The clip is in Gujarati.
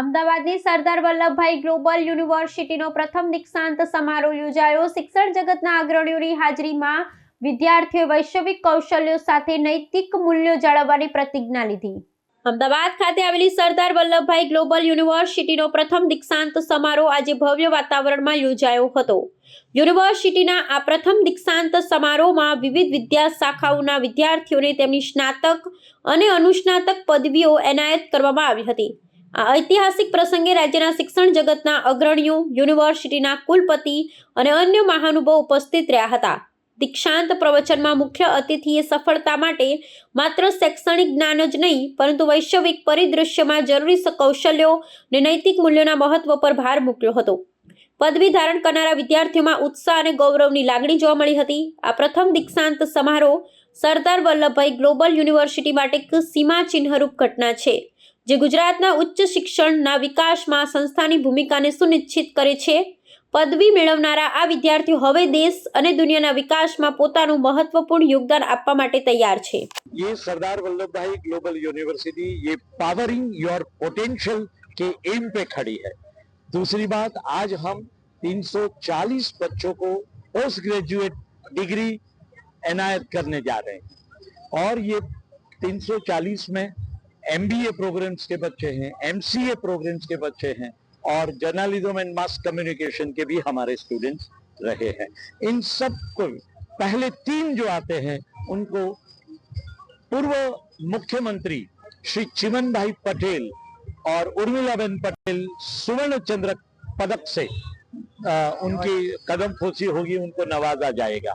અમદાવાદની સરદાર વલ્લભભાઈ ગ્લોબલ યુનિવર્સિટીનો પ્રથમ દીક્ષાંત સમારોહ યોજાયો. શિક્ષણ જગતના અગ્રણીઓની હાજરીમાં વિદ્યાર્થીઓએ વૈશ્વિક કૌશલ્યો સાથે નૈતિક મૂલ્યો જાળવવાની પ્રતિજ્ઞા લીધી. અમદાવાદ ખાતે આવેલી સરદાર વલ્લભભાઈ ગ્લોબલ યુનિવર્સિટીનો પ્રથમ દીક્ષાંત સમારોહ આજે ભવ્ય વાતાવરણમાં યોજાયો હતો. યુનિવર્સિટીના આ પ્રથમ દીક્ષાંત સમારોહમાં વિવિધ વિદ્યા શાખાઓના વિદ્યાર્થીઓને તેમની સ્નાતક અને અનુસ્નાતક પદવીઓ એનાયત કરવામાં આવી હતી. આ ઐતિહાસિક પ્રસંગે રાજ્યના શિક્ષણ જગતના અગ્રણીઓ, યુનિવર્સિટીના કુલપતિ અને અન્ય મહાનુભાવ ઉપસ્થિત રહ્યા હતા. દીક્ષાંત પ્રવચનમાં મુખ્ય અતિથિએ સફળતા માટે માત્ર શૈક્ષણિક જ્ઞાન જ નહીં, પરંતુ વૈશ્વિક પરિદૃશ્યમાં જરૂરી કૌશલ્યો અને નૈતિક મૂલ્યોના મહત્વ પર ભાર મૂક્યો હતો. પદવી ધારણ કરનારા વિદ્યાર્થીઓમાં ઉત્સાહ અને ગૌરવની લાગણી જોવા મળી હતી. આ પ્રથમ દીક્ષાંત સમારોહ સરદાર વલ્લભભાઈ ગ્લોબલ યુનિવર્સિટી માટે એક સીમાચિહ્નરૂપ ઘટના છે. જે ગુજરાતના ઉચ્ચ શિક્ષણના વિકાસમાં સંસ્થાની ભૂમિકાને સુનિશ્ચિત કરે છે પદવી મેળવનારા આ વિદ્યાર્થીઓ હવે દેશ અને દુનિયાના વિકાસમાં પોતાનું મહત્વપૂર્ણ યોગદાન આપવા માટે તૈયાર છે ये सरदार वल्लभ भाई ग्लोबल यूनिवर्सिटी ये पावरिंग योर पोटेंशियल के एम पे खड़ी है दूसरी बात आज हम 340 बच्चों को पोस्ट ग्रेजुएट डिग्री एनायत करने जा रहे हैं और ये 340 में एमबीए प्रोग्राम्स के बच्चे हैं एमसीए प्रोग्राम्स के बच्चे हैं और जर्नलिज्म एंड मास कम्युनिकेशन के भी हमारे स्टूडेंट्स रहे हैं। इन सबको पहले तीन जो आते हैं उनको पूर्व मुख्यमंत्री श्री चिमन भाई पटेल और उर्मिलाबेन पटेल सुवर्ण चंद्र पदक से अ, उनकी कदम फोसी होगी उनको नवाजा जाएगा।